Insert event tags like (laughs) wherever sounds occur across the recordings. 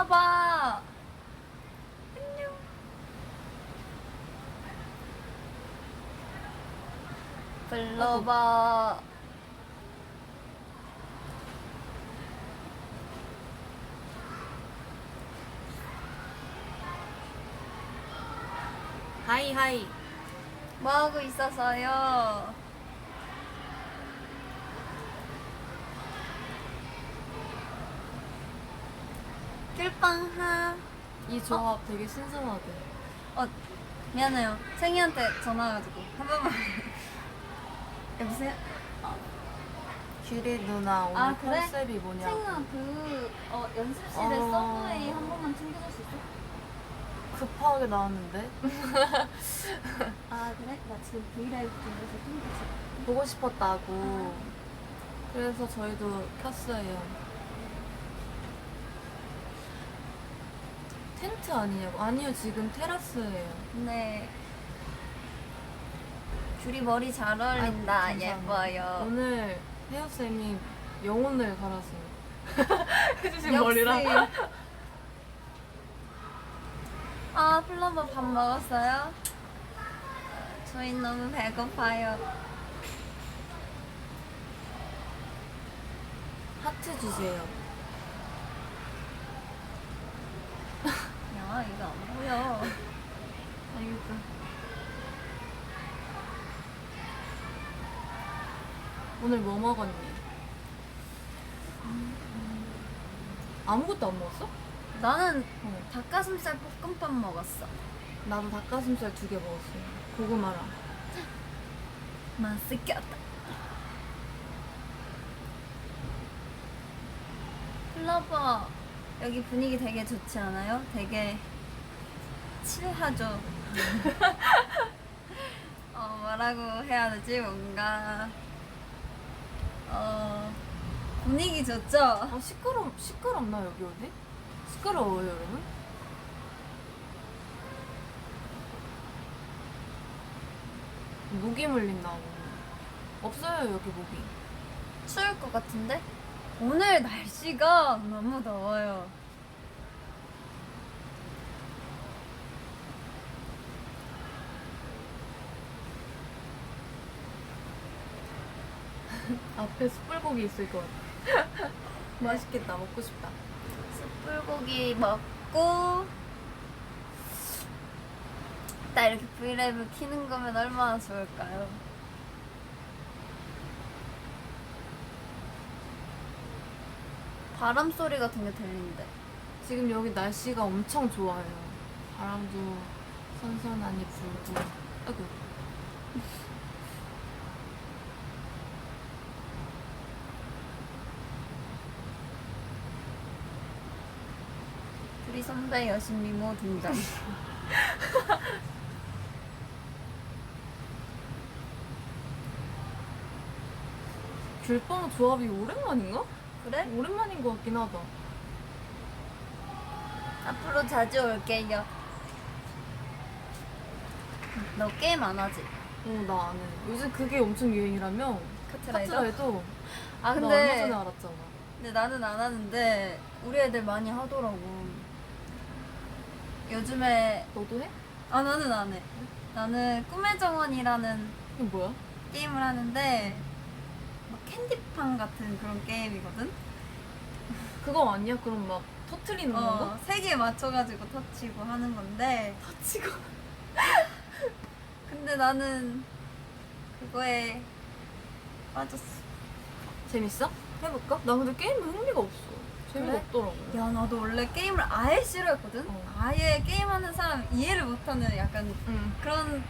플라바 안녕 플라바 하이 하이. 뭐 하고 있어서요? 귤빵하 이 조합 되게 신선하대. 어 미안해요 생이한테 전화 와가지고 한 번만 (laughs) 여보세요? 규리 누나 오늘 아, 그래? 컨셉이 뭐냐? 생아 그 어, 연습실에 어. 서브웨이 한 번만 챙겨줄 수 있어? 급하게 나왔는데 (laughs) 아 그래? 나 지금 브이라이브 중에서 챙겨줘 보고 싶었다고. 그래서 저희도 켰어요. 텐트 아니냐고? 아니요 지금 테라스예요. 네 귤이 머리 잘 어울린다 아이고, 감사합니다. 예뻐요 오늘 헤어 쌤이 영혼을 갈았어요. (laughs) 해주신. 머리랑. 아 플러버 밥 먹었어요? 저희 너무 배고파요 하트 주세요. 야 이거 안 보여 알겠어. 오늘 뭐 먹었니? 아무것도 안 먹었어? 나는 어. 닭가슴살 볶음밥 먹었어 나도 닭가슴살 두 개 먹었어요. 고구마랑. 맛있겠다 플러버 여기 분위기 되게 좋지 않아요? 되게 칠하죠 (laughs) 어 뭐라고 해야 되지 뭔가 어 분위기 좋죠? 아 시끄러 시끄럽나 여기 어디? 시끄러워요 여러분? 모기 물린다고. 없어요 여기 모기. 추울 것 같은데? 오늘 날씨가 너무 더워요. (laughs) 앞에 숯불고기 있을 것 같아. (laughs) 맛있겠다 먹고 싶다. 숯불고기 먹고 딱 이렇게 브이라이브 키는 거면 얼마나 좋을까요? 바람 소리 같은 게 들리는데 지금 여기 날씨가 엄청 좋아요. 바람도 선선하니 불고. 아이고. 둘이 선배 여신 미모 등장. (laughs) 귤빵 조합이 오랜만인가? 그래? 오랜만인 것 같긴 하다. 앞으로 자주 올게요. 너 게임 안 하지? 어, 나 안 해. 요즘 그게 엄청 유행이라며? 카트라이더? 카트라이더? 아나 얼마 전에 근데 알았잖아. 근데 나는 안 하는데 우리 애들 많이 하더라고. 요즘에 너도 해? 아 나는 안 해. 나는 꿈의 정원이라는 이게 뭐야? 게임을 하는데 막 캔디팡 같은 그런 게임이거든. 그거 아니야? 그럼 막 터트리는 어, 건가? 세개 맞춰가지고 터치고 하는 건데. 터치고. (laughs) 근데 나는 그거에 빠졌어. 재밌어? 해볼까? 나 근데 게임에 흥미가 없어. 재미가 그래? 없더라고. 야 나도 원래 게임을 아예 싫어했거든. 어. 아예 게임하는 사람 이해를 못하는 약간 응. 그런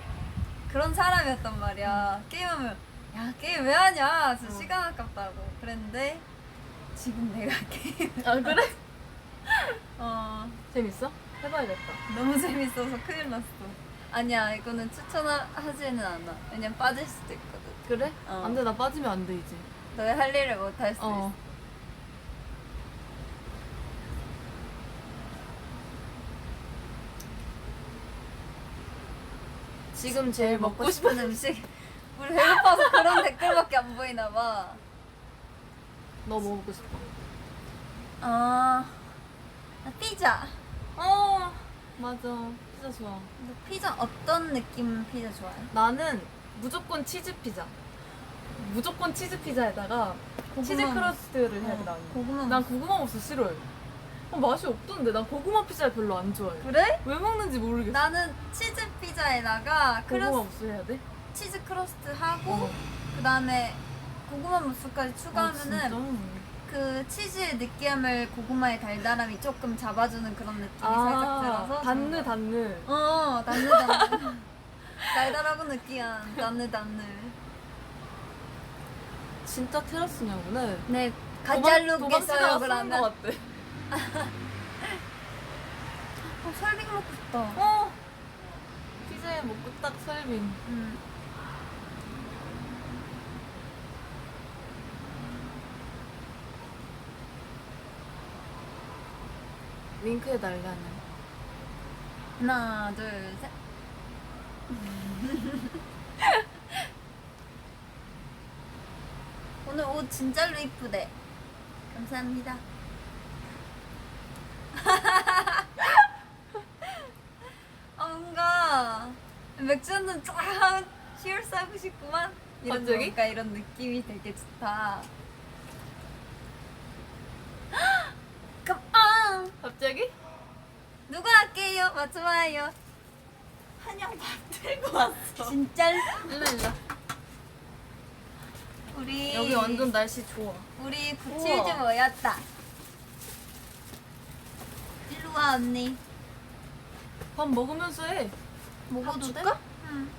그런 사람이었단 말이야. 게임하면 야 게임 왜 하냐? 진짜 어. 시간 아깝다고 그랬는데 지금 내가 (laughs) 게임 아, 그래? (laughs) 어 재밌어? 해봐야겠다. 너무 재밌어서 큰일 났어. 아니야 이거는 추천하지는 않아. 왜냐면 빠질 수도 있거든. 그래? 어. 안 돼, 나 빠지면 안 돼, 이제. 너의 할 일을 못 할 수 어. 있어. 지금 제일 먹고 싶은 음식. 우리 배고파서 그런 댓글밖에 안 보이나 봐. 너 뭐 먹고 싶어? 아 나 피자. 어 맞아 피자 좋아 너 피자 어떤 느낌 피자 좋아해? 나는 무조건 치즈 피자 무조건 치즈 피자에다가 치즈 고구마 크러스트를 해야 돼 어, 나는 고구마 난 고구마 무스 싫어해 어, 맛이 없던데 난 고구마 피자 별로 안 좋아해 그래? 왜 먹는지 모르겠어 나는 치즈 피자에다가 고구마 크러스, 무스 해야 돼? 치즈 크러스트 하고 어. 그 다음에 고구마 무스까지 아, 추가하면은 진짜? 그 치즈의 느끼함을 고구마의 달달함이 조금 잡아주는 그런 느낌이 살짝 아 들어서 단느 단느. 어 단느 단느. (laughs) 달달하고 느끼한 단느 단느. 진짜 테라스냐구나 네 했어요 쓰는 그러면. 것 같아. (laughs) 어, 설빙 먹고 싶다. 어? 피자에 먹고 딱 설빙. 음. 윙크 해 달라는. 하나 둘 셋. (laughs) 오늘 옷 진짜로 이쁘대. 감사합니다. 아 (laughs) 뭔가 맥주 한잔 쫙 (laughs) 치얼스 하고 싶구만? 이런 갑자기? 뭔가 이런 느낌이 되게 좋다 컴온 갑자기? 누가 할게요 맞춰봐요. 한양 밥 들고 왔어. 진짜? 일로 일로. 우리 여기 완전 날씨 좋아. 우리. 구칠즈 모였다. 일로 와 언니. 밥 먹으면서 해. 먹어도 돼? 줄까? 응.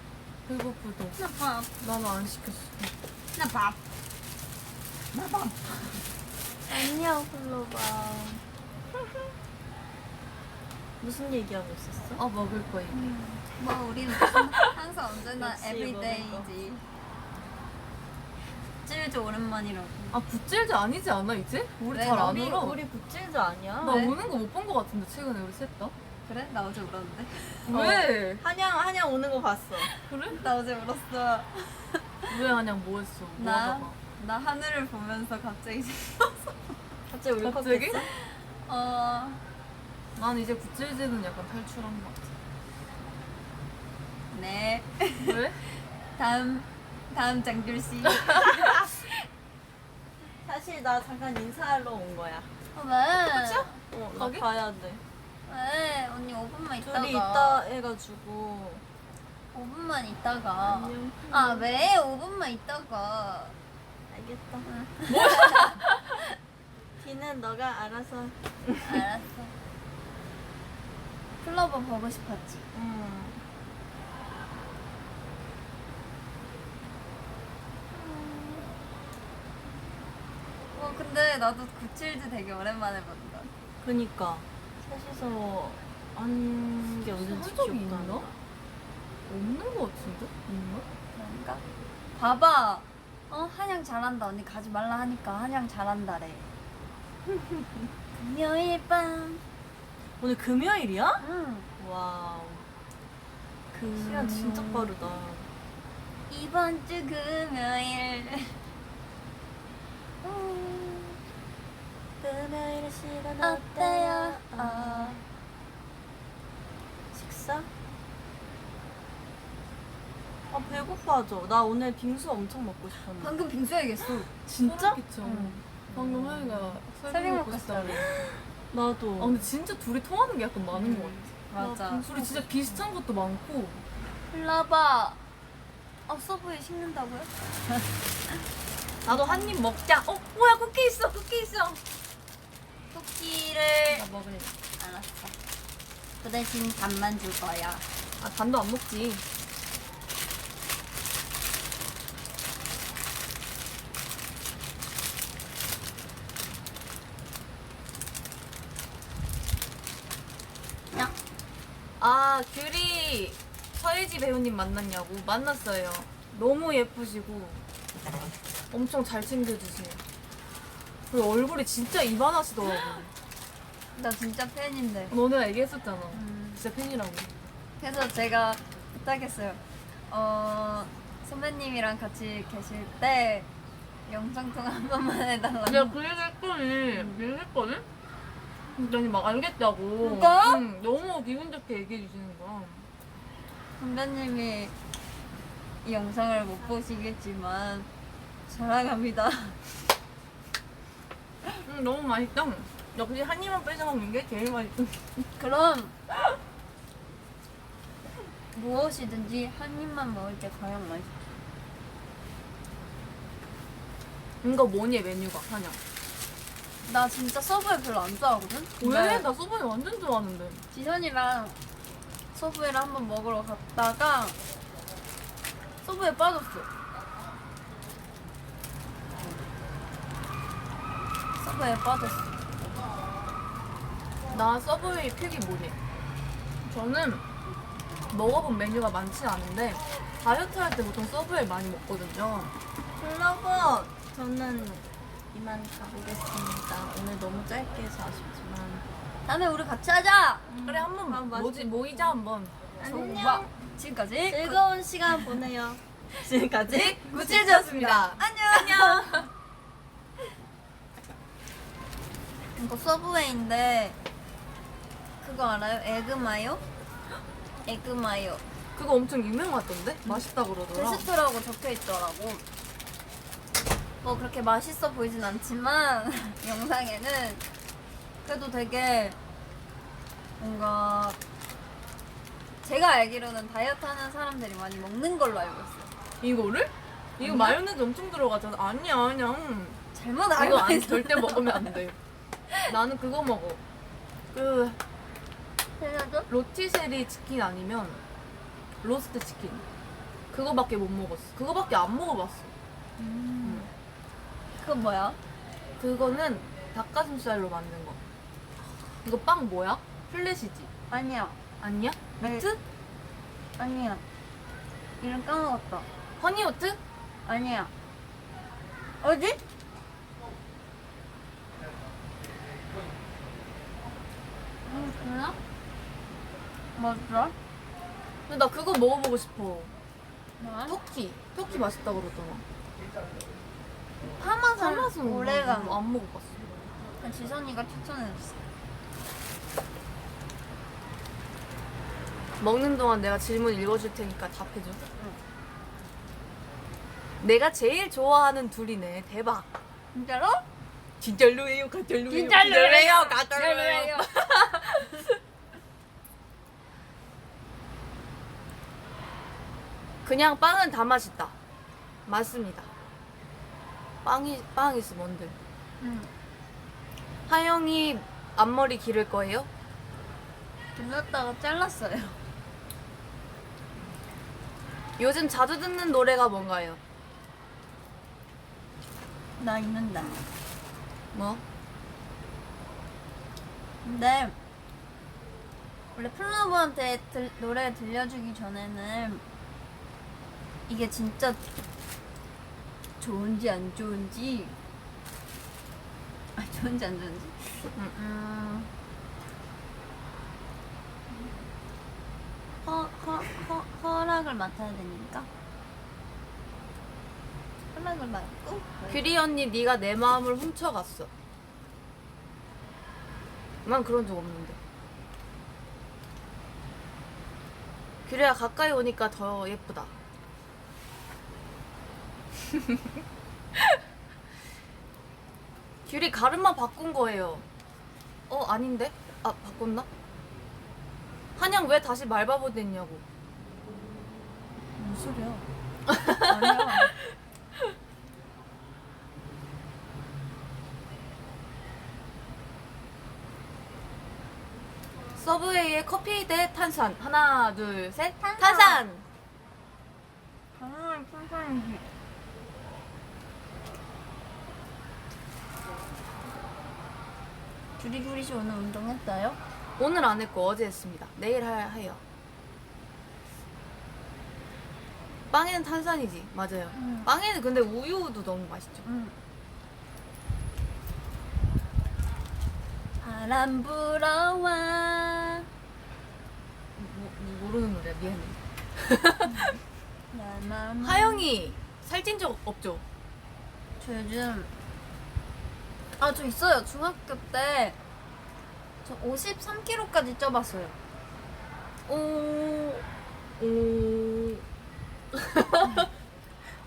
배고프다. 나 밥. 나는 안 시켰어. 나 밥. 나 밥. 안녕 플로바 (laughs) 무슨 얘기하고 있었어? 아 먹을 거야 뭐 우리는 (laughs) 항상 언제나 역시 에브리데이지 찔즈 오랜만이라고 아 붓질즈 아니지 않아 이제? 우리 왜? 잘안 우리 울어 우리 굿질즈 아니야? 나 왜? 우는 거 못 본 거 같은데 최근에 우리 셋 다? 그래? 나 어제 울었는데 왜? 한양 한양 오는 거 봤어. 그래? 나 어제 울었어 (laughs) 왜 그냥 뭐 했어? 뭐 나, 하다가? 나 하늘을 보면서 갑자기 갑자기 (laughs) 갑자기? 울컥했어. 어 난 이제 굿질즈는 약간 탈출한 거 같아 네. 왜? (laughs) 다음 다음 장귤 씨. (laughs) 사실 나 잠깐 인사하러 온 거야. 어, 왜? 어, 나 가게? 가야 돼. 왜? 언니 5분만 있다가. 둘이 있다 해가지고. 5분만 있다가. 안녕. 아 왜? 5분만 있다가. 알겠다. 응. (laughs) 뒤는 너가 알아서. 알았어. 클로버 보고 싶었지. 음. 어 근데 나도 구칠즈 되게 오랜만에 본다. 그니까 셋이서 한게 언제인지 한 적이 기억도 안 있나? 나. 없는 거 같은데? 있나? 그런가? 봐봐. 어 한양 잘한다. 언니 가지 말라 하니까 한양 잘한다래. (laughs) 금요일 밤. 오늘 금요일이야? 응. 와우. 그 시간 진짜 빠르다. 이번 주 금요일. 음, 금요일 시간 어때요? 어. 식사? 아 배고파져. 나 오늘 빙수 엄청 먹고 싶었는데. 방금 빙수 얘기했어. 진짜? 그쵸. 응. 방금 하이가 설빙 먹고 먹고 싶다고. 나도. 아 근데 진짜 둘이 통하는 게 약간 많은 거 음. 같아. 맞아. 둘이 진짜 비슷한 것도 많고. 일로와봐. 어, 서브에 식는다고요? (laughs) 나도 한 입 먹자. 어 뭐야 쿠키 있어 쿠키 있어. 쿠키를. 나 먹을래. 알았어. 그 대신 밥만 줄 거야. 아 단도 안 먹지. 야. 아 귤이 서예지 배우님 만났냐고 만났어요. 너무 예쁘시고 엄청 잘 챙겨주세요. 그리고 얼굴이 진짜 이만하시더라고. 나 진짜 팬인데. 너네가 얘기했었잖아. 음. 진짜 팬이라고. 그래서 제가 부탁했어요. 어, 선배님이랑 같이 계실 때 영상통화 한 번만 해달라고. 내가 그 얘기 했더니 얘기했거든? 그랬더니 막 알겠다고. 진짜? 응, 너무 기분 좋게 얘기해 주시는 거야. 선배님이 이 영상을 못 보시겠지만 사랑합니다. (laughs) 응, 너무 맛있다. 역시 한 입만 뺏어 먹는 게 제일 맛있어. 그럼 무엇이든지 한 입만 먹을 때 가장 맛있어. 이거 뭐니 메뉴가 하냐? 나 진짜 서브웨이 별로 안 좋아하거든? 왜? 근데 나 소바이 완전 좋아하는데. 지선이랑 서브웨이를 한번 먹으러 갔다가 서브웨이 빠졌어. 서브웨이 빠졌어. 나 서브웨이 픽이 뭐니? 저는 먹어본 메뉴가 많지 않은데 다이어트 할 때 보통 서브웨이 많이 먹거든요. 여러분 저는 이만 가보겠습니다. 오늘 너무 짧게 해서 아쉽지만 다음에 우리 같이 하자. 그래 한번 아, 맞아. 뭐지 모이자 한번. 좋아. 지금까지 즐거운 시간 보내요. (laughs) 지금까지 구칠즈였습니다. 안녕. 안녕. 이거 서브웨이인데 그거 알아요? 에그 마요? (gasps) 에그 마요. 그거 엄청 유명하던데? 맛있다 그러더라. 테스트라고 적혀 있더라고. 뭐 그렇게 맛있어 보이진 않지만 (laughs) 영상에는 그래도 되게 뭔가 제가 알기로는 다이어트 하는 사람들이 많이 먹는 걸로 알고 있어요. 이거를? 이거 아니야? 마요네즈 엄청 들어가잖아. 아니야, 아니야. 음. 잘못 이거 알고 안, 있어. 절대 먹으면 안 돼. (laughs) 나는 그거 먹어. 그 로티세리 치킨 아니면 로스트 치킨. 그거밖에 못 먹었어. 그거밖에 안 먹어봤어. 그건 뭐야? 그거는 닭가슴살로 만든 거. 이거 빵 뭐야? 플랫이지? 아니야. 아니야? 미트? 아니야. 이름 까먹었다. 허니오트? 아니야. 어디? 음, 그래? 맞아? 근데 나 그거 먹어보고 싶어. 뭐? 터키. 터키 맛있다 그러더라. 파마산 파마산 오래간 안 먹어봤어. 지선이가 추천해줬어. 먹는 동안 내가 질문 읽어줄 테니까 답해줘. 내가 제일 좋아하는 둘이네. 대박. 진짜로? 진짜로예요, 가짜로예요. 진짜로예요, 가짜로예요. (laughs) 그냥 빵은 다 맛있다. 맞습니다. 빵이 빵 있어 뭔데? 응. 하영이 앞머리 기를 거예요? 들렀다가 잘랐어요. (laughs) 요즘 자주 듣는 노래가 뭔가요? 나 있는다. 뭐? 근데 원래 플러버한테 들, 노래 들려주기 전에는 이게 진짜 좋은지 안 좋은지 아 좋은지 안 좋은지 응. 음, 허, 허, 허, 허락을 맡아야 되니까 허락을 맡고 규리 언니 네가 내 마음을 훔쳐갔어. 난 그런 적 없는데. 규리야 가까이 오니까 더 예쁘다. (laughs) 규리 가르마 바꾼 거예요. 어 아닌데? 아 바꿨나? 한양 왜 다시 말바보 됐냐고. 무슨 소리야 아니야 (laughs) 서브웨이의 커피 대 탄산. 하나 둘 셋. 탄산. 탄산. 당연히 풍선이지 주리주리 씨 오늘 운동했어요? 오늘 안 했고 어제 했습니다. 내일 할 해요. 빵에는 탄산이지, 맞아요. 응. 빵에는 근데 우유도 너무 맛있죠. 응. 바람 불어와 모, 모르는 노래야, 미안해. (laughs) 나만 하영이 살찐 적 없죠? 저 요즘 아 저 있어요 중학교 때 저 53kg까지 쪄봤어요. 오, 오. (laughs)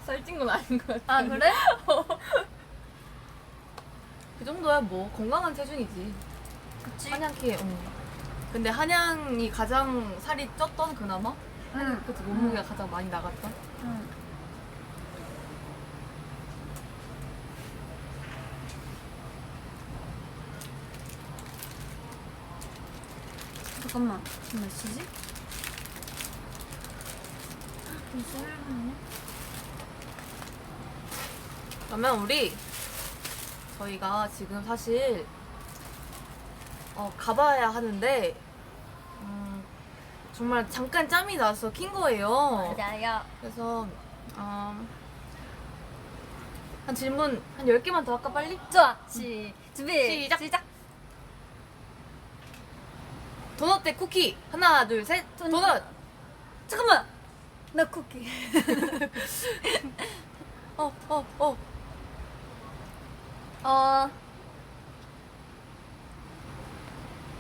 살찐 건 아닌 것 같아. 아 그래? (laughs) 그 정도야 뭐 건강한 체중이지. 그치. 한양키. 어. 근데 한양이 가장 살이 쪘던 그나마? 응. 그치 몸무게가 가장 많이 나갔던. 응. 잠깐만. 몇 시지? 벌써 1분이네. 그러면 우리 저희가 지금 사실 어, 가봐야 하는데 음, 정말 잠깐 짬이 나서 킨 거예요. 맞아요. 그래서 어, 한 질문 한 10개만 더 할까 빨리? 좋아. 시 준비. 시작. 시작. 도넛 대 쿠키 하나 둘 셋 도넛. 도넛 잠깐만. 나 쿠키. (laughs) 어 어, 어. 어.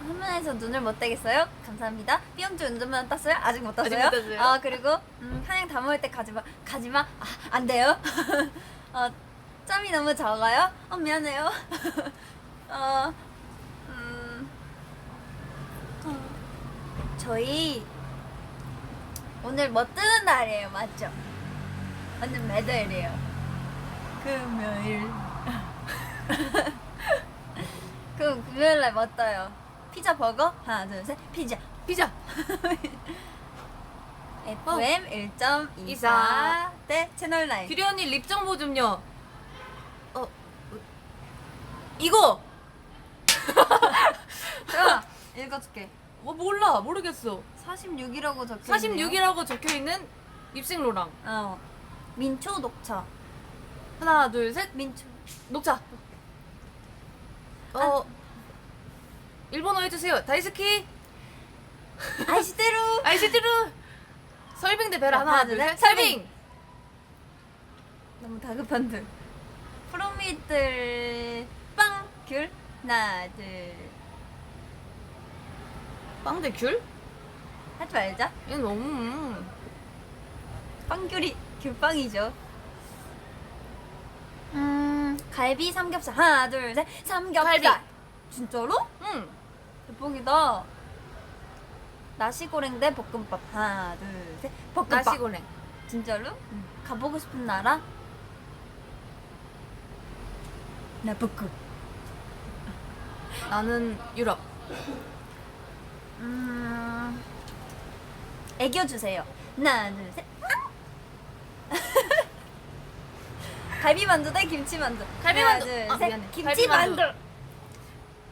화면에서 눈을 못 떼겠어요? 감사합니다. 삐용주 운전면 땄어요? 아직 못 땄어요? 아직 못 땄어요. 아 그리고 음, 한양 다 먹을 때 가지마 가지마 아, 안 돼요. (laughs) 어, 짬이 너무 적어요? 어 미안해요. (laughs) 어, 음, 어, 저희 오늘 뭐 뜨는 날이에요, 맞죠? 완전 매달이에요. 금요일. (laughs) 그럼 금요일 날뭐 떠요? 피자 버거? 하나, 둘, 셋. 피자. 피자 (laughs) FM 1.24 이사. 대 채널 9. 규리 언니 립 정보 좀요 어 이거 (laughs) 자, 읽어줄게. 뭐 몰라 모르겠어 46이라고 적혀 46이라고 적혀있는 립싱 로랑 어. 민초 녹차. 하나 둘셋 민초. 녹차 어 일본어 해주세요 다이스키 아이시테루. (laughs) 아이시트루 설빙 대 베라 하나, 둘, 둘셋 셋. 설빙 너무 다급한 들. (laughs) 프로미들 빵, 귤. 하나, 둘. 빵대 귤? 하지 말자. 이거 너무 빵귤이 귤빵이죠. 음, 갈비 삼겹살. 하나, 둘, 셋. 삼겹살. 갈비. 진짜로? 응 대박이다. 나시고랭 대 볶음밥. 하나, 둘, 셋. 볶음밥. 나시고랭 진짜로? 가보고 싶은 나라? 나 북극. 나는 유럽 음, 애교 주세요. 하나, 둘, 셋. (laughs) 갈비 만두 대 김치 만두. 갈비 하나. 둘, 아, 셋. 미안해. 김치 갈비 만두. 만두.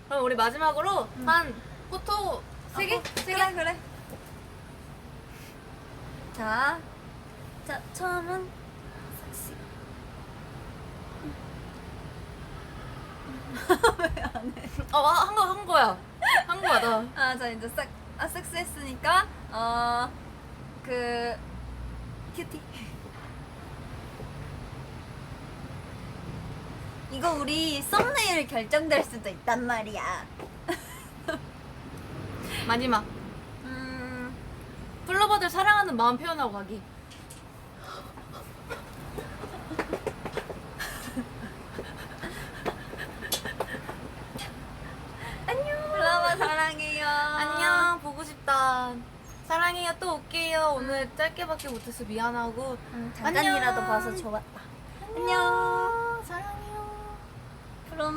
그럼 우리 마지막으로 한 포토 세 개? 어, 세 개? 그래, 그래. 자, 자 처음은 섹시. (laughs) 어, 한 거, 한 거야. 한 거야, 나. 아, 자 이제 싹, 아, 섹스했으니까 어, 그 큐티. (laughs) 이거 우리 썸네일 결정될 수도 있단 말이야. 마지막. 음, 플로버들 사랑하는 마음 표현하고 가기. 안녕. 플라워 사랑해요. 안녕, 보고 싶다. 사랑해요, 또 올게요. 오늘 짧게밖에 못해서 미안하고. 음, 잠깐이라도 안녕. 봐서 좋았다. 안녕. 사랑해요. 그럼.